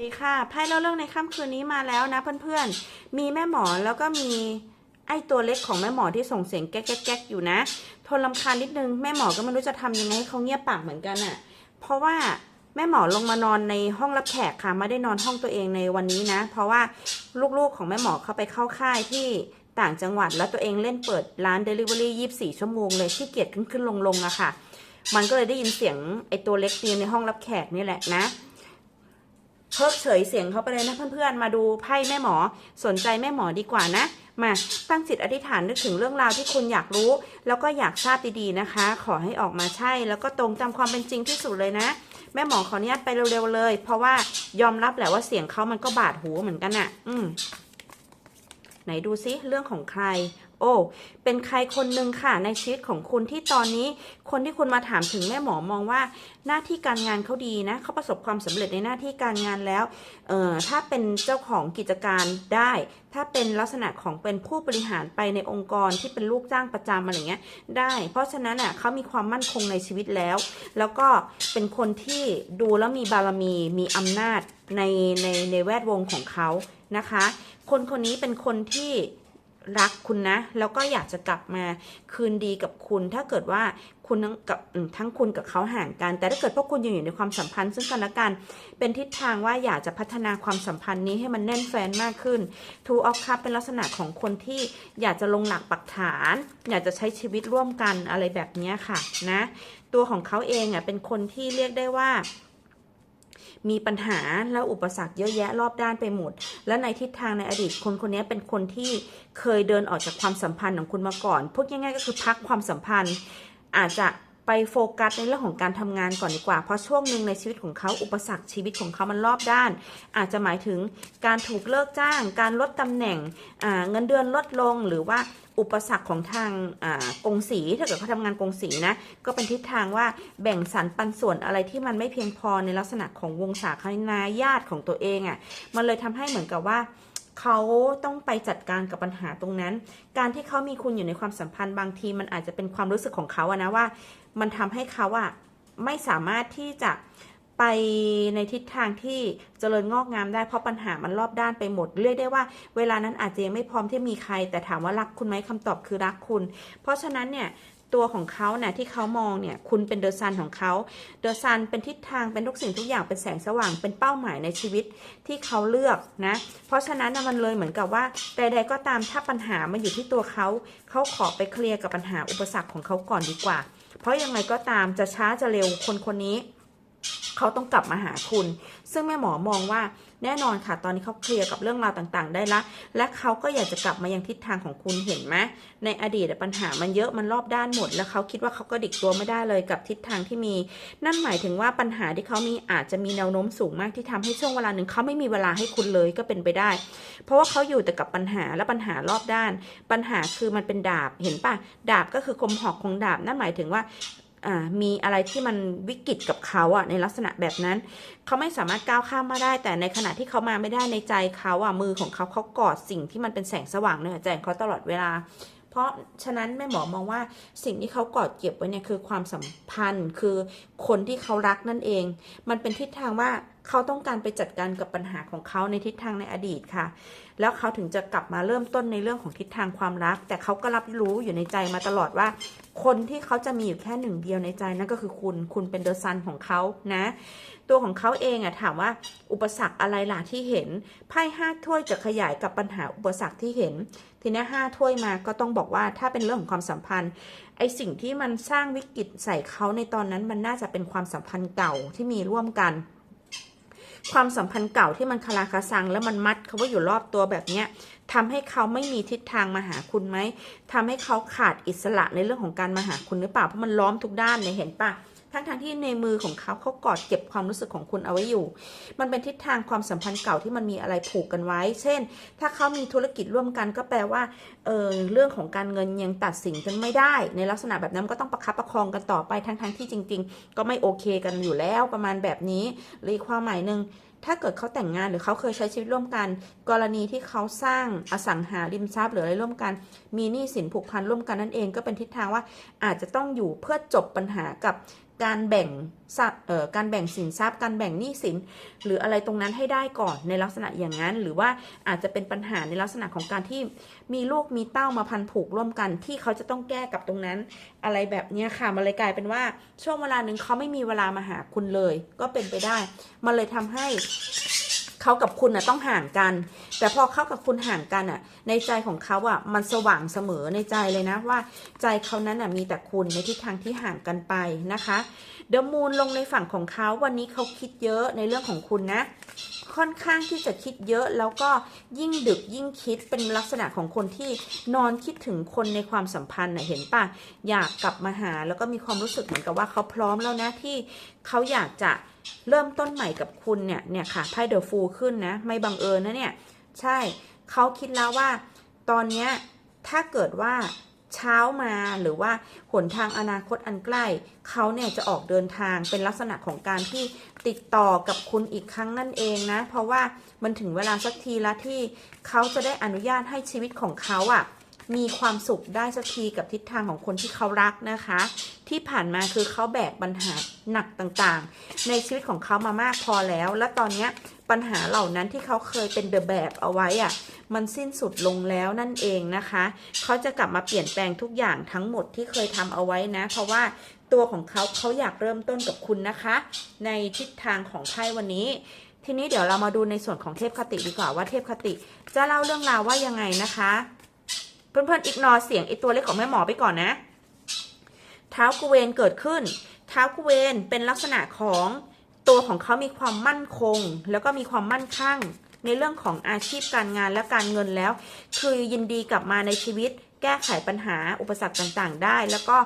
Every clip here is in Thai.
ดีค่ะไพ่เล่าเรื่องในค่ำคืนนี้มาแล้วนะเพื่อนๆ มีแม่หมอแล้วก็มีไอ้ตัวเล็กของแม่หมอที่ส่งเสียงแก๊กแก๊กอยู่นะ ทนลำคาญนิดนึงแม่หมอก็ไม่รู้จะทำยังไงให้เขาเงียบปากเหมือนกันอะ่ะ เพราะว่าแม่หมอลงมานอนในห้องรับแขกค่ะไม่ได้นอนห้องตัวเองในวันนี้นะ เพราะว่าลูกๆของแม่หมอเขาไปเข้าค่ายที่ต่างจังหวัดแล้วตัวเองเล่นเปิดร้าน Delivery 24 ชั่วโมงเลยที่เกียจขึ้นขึ้นลงลงๆอะค่ะ มันก็เลยได้ยินเสียงไอ้ตัวเล็กเตียในห้องรับแขกนี่แหละนะ เพิกเฉยเสียงเขาไปเลยนะเพื่อนๆ มาดูไพ่แม่หมอ สนใจแม่หมอดีกว่านะ มาตั้งจิตอธิษฐานนึกถึงเรื่องราวที่คุณอยากรู้ แล้วก็อยากทราบดีๆนะคะ ขอให้ออกมาใช่ แล้วก็ตรงตามความเป็นจริงที่สุดเลยนะ แม่หมอขออนุญาตไปเร็วๆเลย เพราะว่ายอมรับแหละว่าเสียงเขามันก็บาดหูเหมือนกันอะ่ะ อืมไหนดูซิเรื่องของใคร โอ้ เป็นใครคนหนึ่งค่ะในชีวิตของคุณที่ตอนนี้ คนที่คุณมาถามถึงแม่หมอมองว่า หน้าที่การงานเขาดีนะเขาประสบความสำเร็จในหน้าที่การงานแล้วเอ่อถ้าเป็นเจ้าของกิจการได้ ถ้าเป็นลักษณะของเป็นผู้บริหารไปในองค์กรที่เป็นลูกจ้างประจำอะไรเงี้ยได้ เพราะฉะนั้นอะเขามีความมั่นคงในชีวิตแล้ว แล้วก็เป็นคนที่ดูแล้วมีบารมีมีอำนาจในในในแวดวงของเขานะคะ คนคนนี้เป็นคนที่ รักคุณนะ แล้วก็อยากจะกลับมาคืนดีกับคุณ ถ้าเกิดว่าคุณทั้งกับทั้งคุณกับเขาห่างกัน แต่ถ้าเกิดพวกคุณยังอยู่ในความสัมพันธ์ซึ่งกันและกัน เป็นทิศทางว่าอยากจะพัฒนาความสัมพันธ์นี้ให้มันแน่นแฟนมากขึ้นทูออฟคัพเป็นลักษณะของคนที่อยากจะลงหลักปักฐาน อยากจะใช้ชีวิตร่วมกันอะไรแบบนี้ค่ะนะ ตัวของเขาเองอะเป็นคนที่เรียกได้ว่า มีปัญหาและอุปสรรคเยอะแยะรอบด้านไปหมด และในทิศทางในอดีตคนคนนี้เป็นคนที่เคยเดินออกจากความสัมพันธ์ของคุณมาก่อนพูดง่ายๆก็คือพักความสัมพันธ์ อาจจะ ไปโฟกัสในเรื่องของการทำงานก่อนดีกว่า เพราะช่วงหนึ่งในชีวิตของเขาอุปสรรคชีวิตของเขามันรอบด้าน อาจจะหมายถึงการถูกเลิกจ้าง การลดตำแหน่งเงินเดือนลดลงหรือว่าอุปสรรคของทางอ่ากงสีถ้าเกิดเขาทำงานกงสีนะก็เป็นทิศทางว่าแบ่งสรรปันส่วนอะไรที่มันไม่เพียงพอในลักษณะของวงศาคณาญาติของตัวเองอะ่ะมันเลยทำให้เหมือนกับว่า เขาต้องไปจัดการกับปัญหาตรงนั้น การที่เขามีคุณอยู่ในความสัมพันธ์บางที มันอาจจะเป็นความรู้สึกของเขาอะนะว่า มันทำให้เขาอะไม่สามารถที่จะไปในทิศทางที่เจริญงอกงามได้เพราะปัญหามันรอบด้านไปหมด เรียกได้ว่า เวลานั้นอาจจะยังไม่พร้อมที่มีใคร แต่ถามว่ารักคุณไหมคำตอบคือรักคุณ เพราะฉะนั้นเนี่ย ตัวของเขาเนี่ยที่เขามองเนี่ยคุณเป็นเดอะซันของเขาเดอะซันเป็นทิศทางเป็นทุกสิ่งทุกอย่างเป็นแสงสว่างเป็นเป้าหมายในชีวิตที่เขาเลือกนะเพราะฉะนั้นมันเลยเหมือนกับว่าใด ๆ ก็ตามถ้าปัญหามันอยู่ที่ตัวเขาเขาขอไปเคลียร์กับปัญหาอุปสรรคของเขาก่อนดีกว่า เพราะยังไงก็ตามจะช้าจะเร็วคนคนนี้ เขาต้องกลับมาหาคุณ ซึ่งแม่หมอมองว่าแน่นอนค่ะ ตอนนี้เขาเคลียร์กับเรื่องราวต่างๆ ได้ละ และเขาก็อยากจะกลับมายังทิศทางของคุณเห็นไหมในอดีตปัญหามันเยอะมันรอบด้านหมด แล้วเขาคิดว่าเขาก็ดิกตัวไม่ได้เลยกับทิศทางที่มี นั่นหมายถึงว่าปัญหาที่เขามีอาจจะมีแนวโน้มสูงมากที่ทำให้ช่วงเวลาหนึ่งเขาไม่มีเวลาให้คุณเลยก็เป็นไปได้ เพราะว่าเขาอยู่แต่กับปัญหาและปัญหารอบด้าน ปัญหาคือมันเป็นดาบเห็นปะดาบก็คือคมหอกของดาบนั่นหมายถึงว่า อ่ามีอะไรที่มันวิกฤตกับเขาอะในลักษณะแบบนั้น เขาไม่สามารถก้าวข้ามมาได้ แต่ในขณะที่เขามาไม่ได้ในใจเขาอะมือของเขาเขากอดสิ่งที่มันเป็นแสงสว่างในหัวใจของเขาตลอดเวลา เพราะฉะนั้นแม่หมอมองว่าสิ่งที่เขากอดเก็บไว้เนี่ยคือความสัมพันธ์คือคนที่เขารักนั่นเอง มันเป็นทิศทางว่าเขาต้องการไปจัดการกับปัญหาของเขาในทิศทางในอดีตค่ะ แล้วเขาถึงจะกลับมาเริ่มต้นในเรื่องของทิศทางความรัก แต่เขาก็รับรู้อยู่ในใจมาตลอดว่า คนที่เขาจะมีอยู่แค่หนึ่งเดียวในใจนั่นก็คือคุณ คุณเป็นเดอะซันของเขานะ ตัวของเขาเองอะถามว่าอุปสรรคอะไรล่ะที่เห็น ไพ่ห้าถ้วยจะขยายกับปัญหาอุปสรรคที่เห็น ทีนี้ห้าถ้วยมาก็ต้องบอกว่าถ้าเป็นเรื่องของความสัมพันธ์ไอสิ่งที่มันสร้างวิกฤตใส่เขาในตอนนั้นมันน่าจะเป็นความสัมพันธ์เก่าที่มีร่วมกัน ความสัมพันธ์เก่าที่มันคาลาคาซัง แล้วมันมัดเขาว่าอยู่รอบตัวแบบเนี้ยทำให้เขาไม่มีทิศทางมาหาคุณไหมทำให้เขาขาดอิสระในเรื่องของการมาหาคุณหรือเปล่าเพราะมันล้อมทุกด้านเนี่ยเห็นปะ ทั้งทางๆที่ในมือของเขาเขากอดเก็บความรู้สึกของคุณเอาไว้อยู่ มันเป็นทิศทางความสัมพันธ์เก่าที่มันมีอะไรผูกกันไว้ เช่น ถ้าเขามีธุรกิจร่วมกันก็แปลว่าเออเรื่องของการเงินยังตัดสินกันไม่ได้ ในลักษณะแบบนั้นก็ต้องประคับประคองกันต่อไปทั้งๆที่จริง ๆ ก็ไม่โอเคกันอยู่แล้วประมาณแบบนี้หรือความหมายหนึ่งถ้าเกิดเขาแต่งงานหรือเขาเคยใช้ชีวิตร่วมกัน กรณีที่เขาสร้างอสังหาริมทรัพย์หรืออะไรร่วมกัน มีหนี้สินผูกพันร่วมกันนั่นเองก็เป็นทิศทางว่าอาจจะต้องอยู่เพื่อจบปัญหากับ การแบ่งสัดเอ่อการแบ่งสินทรัพย์ การแบ่งหนี้สิน หรืออะไรตรงนั้นให้ได้ก่อนในลักษณะอย่างนั้น หรือว่าอาจจะเป็นปัญหาในลักษณะของการที่มีลูกมีเต้ามาพันผูกร่วมกันที่เขาจะต้องแก้กับตรงนั้น อะไรแบบนี้ค่ะมันเลยกลายเป็นว่าช่วงเวลาหนึ่งเขาไม่มีเวลามาหาคุณเลย ก็เป็นไปได้ มันเลยทำให้ เขากับคุณน่ะต้องห่างกัน แต่พอเขากับคุณห่างกันอะ ในใจของเขาอะมันสว่างเสมอในใจเลยนะว่า ใจเขานั้นอะมีแต่คุณในทิศทางที่ห่างกันไปนะคะเดมูนลงในฝั่งของเขาวันนี้เขาคิดเยอะในเรื่องของคุณนะค่อนข้างที่จะคิดเยอะแล้วก็ยิ่งดึกยิ่งคิดเป็นลักษณะของคนที่นอนคิดถึงคนในความสัมพันธ์นะเห็นปะอยากกลับมาหาแล้วก็มีความรู้สึกเหมือนกับว่าเขาพร้อมแล้วนะที่เขาอยากจะ เริ่มต้นใหม่กับคุณเนี่ยเนี่ยค่ะไพ่เดอะฟูขึ้นนะ ไม่บังเอิญนะเนี่ย ใช่เขาคิดแล้วว่า ตอนเนี้ยถ้าเกิดว่าเช้ามาหรือว่าหนทางอนาคตอันใกล้ เขาเนี่ยจะออกเดินทางเป็นลักษณะของการที่ติดต่อกับคุณอีกครั้งนั่นเองนะ เพราะว่ามันถึงเวลาสักทีละที่เขาจะได้อนุญาตให้ชีวิตของเขาอะ่ะ มีความสุขได้สักทีกับทิศทางของคนที่เขารักนะคะ ที่ผ่านมาคือเขาแบกปัญหาหนักต่างๆ ในชีวิตของเขามามากพอแล้ว และตอนนี้ปัญหาเหล่านั้นที่เขาเคยเป็นเดอะแบกเอาไว้อะมันสิ้นสุดลงแล้วนั่นเองนะคะ เขาจะกลับมาเปลี่ยนแปลงทุกอย่างทั้งหมดที่เคยทำเอาไว้นะ เพราะว่าตัวของเขาเขาอยากเริ่มต้นกับคุณนะคะ ในทิศทางของไพ่วันนี้ ทีนี้เดี๋ยวเรามาดูในส่วนของเทพคติดีกว่าว่าเทพคติ จะเล่าเรื่องราวว่ายังไงนะคะ เพื่อนๆอีกนอเสียงไอตัวเล็กของแม่หมอไปก่อนนะ เท้ากุเวนเกิดขึ้น เท้ากุเวนเป็นลักษณะของตัวของเขามีความมั่นคง แล้วก็มีความมั่นคั่งในเรื่องของอาชีพการงานและการเงินแล้ว คือยินดีกลับมาในชีวิต แก้ไขปัญหาอุปสรรคต่างๆ ได้ แล้วก็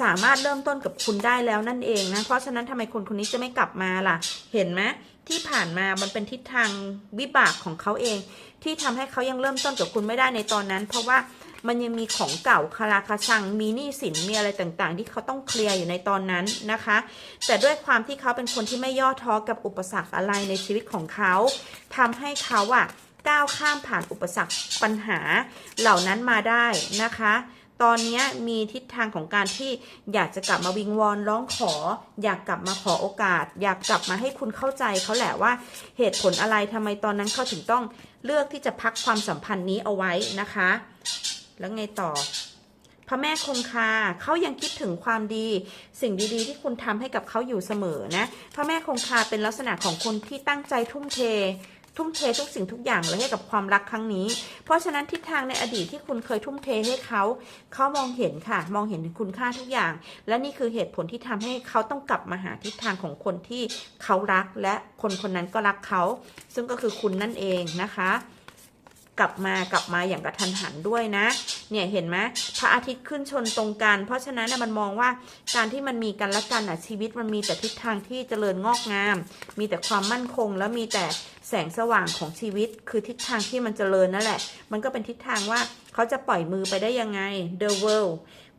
สามารถเริ่มต้นกับคุณได้แล้วนั่นเองนะ เพราะฉะนั้นทำไมคนคนนี้จะไม่กลับมาล่ะ เห็นไหมที่ผ่านมามันเป็นทิศทางวิบากของเขาเอง ที่ทำให้เขายังเริ่มต้นกับคุณไม่ได้ในตอนนั้น เพราะว่า มันยังมีของเก่าคาราคาซังมีหนี้สินมีอะไรต่างๆ ที่เขาต้องเคลียร์อยู่ในตอนนั้นนะคะ แต่ด้วยความที่เขาเป็นคนที่ไม่ย่อท้อกับอุปสรรคอะไรในชีวิตของเขาทำให้เขาอะก้าวข้ามผ่านอุปสรรคปัญหาเหล่านั้นมาได้นะคะตอนนี้มีทิศทางของการที่อยากจะกลับมาวิงวอนร้องขอ อยากกลับมาขอโอกาส อยากกลับมาให้คุณเข้าใจเขาแหละว่าเหตุผลอะไรทำไมตอนนั้นเขาถึงต้องเลือกที่จะพักความสัมพันธ์นี้เอาไว้นะคะ แล้วไงต่อ พระแม่คงคาเขายังคิดถึงความดี สิ่งดีๆ ที่คุณทำให้กับเขาอยู่เสมอนะพระแม่คงคาเป็นลักษณะของคนที่ตั้งใจทุ่มเททุ่มเททุกสิ่งทุกอย่างเลยให้กับความรักครั้งนี้ เพราะฉะนั้นทิศทางในอดีตที่คุณเคยทุ่มเทให้เขา เขามองเห็นค่ะ มองเห็นคุณค่าทุกอย่าง และนี่คือเหตุผลที่ทำให้เขาต้องกลับมาหาทิศทางของคนที่เขารักและคนคนนั้นก็รักเขา ซึ่งก็คือคุณนั่นเองนะคะ กลับมากลับมาอย่างกระทันหันด้วยนะ เนี่ยเห็นไหมพระอาทิตย์ขึ้นชนตรงกัน เพราะฉะนั้นนะมันมองว่าการที่มันมีกันและกันอะชีวิตมันมีแต่ทิศทางที่เจริญงอกงาม มีแต่ความมั่นคง แล้วมีแต่แสงสว่างของชีวิต คือทิศทางที่มันเจริญนั่นแหละ มันก็เป็นทิศทางว่าเขาจะปล่อยมือไปได้ยังไง The world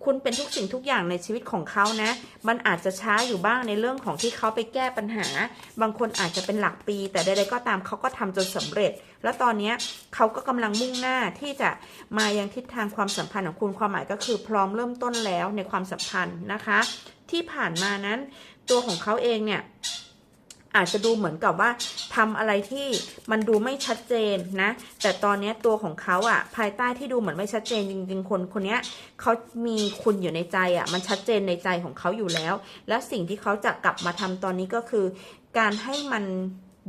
คุณเป็นทุกสิ่งทุกอย่างในชีวิตของเขานะ มันอาจจะช้าอยู่บ้างในเรื่องของที่เขาไปแก้ปัญหา บางคนอาจจะเป็นหลักปี แต่ใดๆก็ตามเขาก็ทำจนสำเร็จ แล้วตอนนี้เขาก็กำลังมุ่งหน้าที่จะมายังทิศทางความสัมพันธ์ของคุณความหมายก็คือพร้อมเริ่มต้นแล้วในความสัมพันธ์นะคะ ที่ผ่านมานั้นตัวของเขาเองเนี่ย อาจจะดูเหมือนกับว่าทำอะไรที่มันดูไม่ชัดเจนนะ แต่ตอนนี้ตัวของเขาอะภายใต้ที่ดูเหมือนไม่ชัดเจนจริงๆคนคนนี้เขามีคุณอยู่ในใจอะมันชัดเจนในใจของเขาอยู่แล้ว และสิ่งที่เขาจะกลับมาทำตอนนี้ก็คือ การให้มัน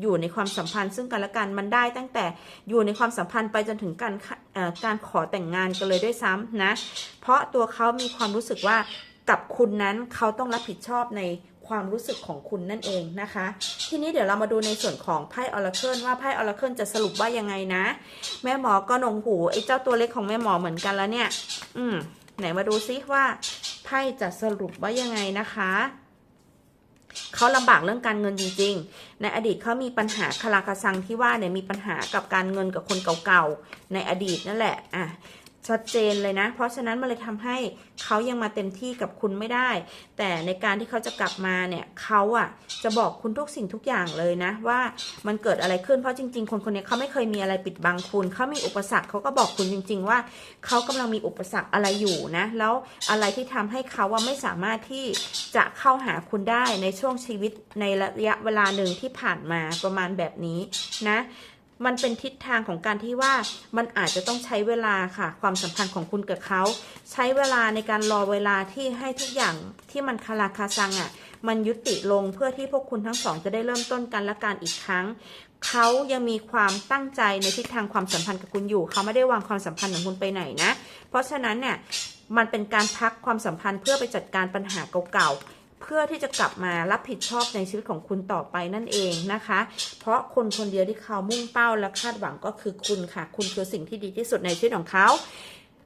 อยู่ในความสัมพันธ์ซึ่งกันและกันมันได้ตั้งแต่อยู่ในความสัมพันธ์ไปจนถึงการขะเอ่อการขอแต่งงานกันเลยด้วยซ้ำนะ เพราะตัวเขามีความรู้สึกว่ากับคุณนั้นเขาต้องรับผิดชอบใน ความรู้สึกของคุณนั่นเองนะคะ ทีนี้เดี๋ยวเรามาดูในส่วนของไพ่ออร์เคิลว่าไพ่ออร์เคิลจะสรุปว่ายังไงนะ แม่หมอก็นงหูไอ้เจ้าตัวเล็กของแม่หมอเหมือนกันแล้วเนี่ย อืม ไหนมาดูซิว่าไพ่จะสรุปว่ายังไงนะคะเขาลำบากเรื่องการเงินจริง ๆ ในอดีตเขามีปัญหาคาราคาซังที่ว่าเนี่ยมีปัญหากับการเงินกับคนเก่าๆ ในอดีตนั่นแหละ อะ ชัดเจนเลยนะ เพราะฉะนั้นมันเลยทำให้เขายังมาเต็มที่กับคุณไม่ได้ แต่ในการที่เขาจะกลับมาเนี่ยเขาอะจะบอกคุณทุกสิ่งทุกอย่างเลยนะ ว่ามันเกิดอะไรขึ้นเพราะจริง ๆ คนคนนี้เขาไม่เคยมีอะไรปิดบังคุณเขามีอุปสรรคเขาก็บอกคุณจริง ๆ ว่าเขากำลังมีอุปสรรคอะไรอยู่นะ แล้วอะไรที่ทำให้เขาว่าไม่สามารถที่จะเข้าหาคุณได้ในช่วงชีวิตในระยะเวลาหนึ่งที่ผ่านมาประมาณแบบนี้นะ มันเป็นทิศทางของการที่ว่ามันอาจจะต้องใช้เวลาค่ะ ความสัมพันธ์ของคุณกับเขา ใช้เวลาในการรอเวลาที่ให้ทุกอย่างที่มันคาราคาซังอะ่ะ มันยุติลงเพื่อที่พวกคุณทั้งสองจะได้เริ่มต้นกันและการอีกครั้งเขายังมีความตั้งใจในทิศทางความสัมพันธ์กับคุณอยู่ เขาไม่ได้วางความสัมพันธ์ของคุณไปไหนนะ เพราะฉะนั้นเนี่ยมันเป็นการพักความสัมพันธ์เพื่อไปจัดการปัญหาเก่าๆ พื่อที่จะกลับมารับผิดชอบในชีวิตของคุณต่อไปนั่นเองนะคะ เพราะคนคนเดียวที่เขามุ่งเป้าและคาดหวังก็คือคุณค่ะ คุณคือสิ่งที่ดีที่สุดในชีวิตของเขา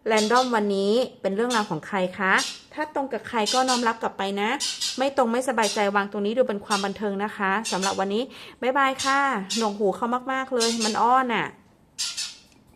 แรนดอมวันนี้เป็นเรื่องราวของใครคะ ถ้าตรงกับใครก็น้อมรับกลับไปนะ ไม่ตรงไม่สบายใจวางตรงนี้ดูเป็นความบันเทิงนะคะสำหรับวันนี้ บ๊ายบายค่ะ หนวกหูเขามากๆเลย มันอ้อนอะ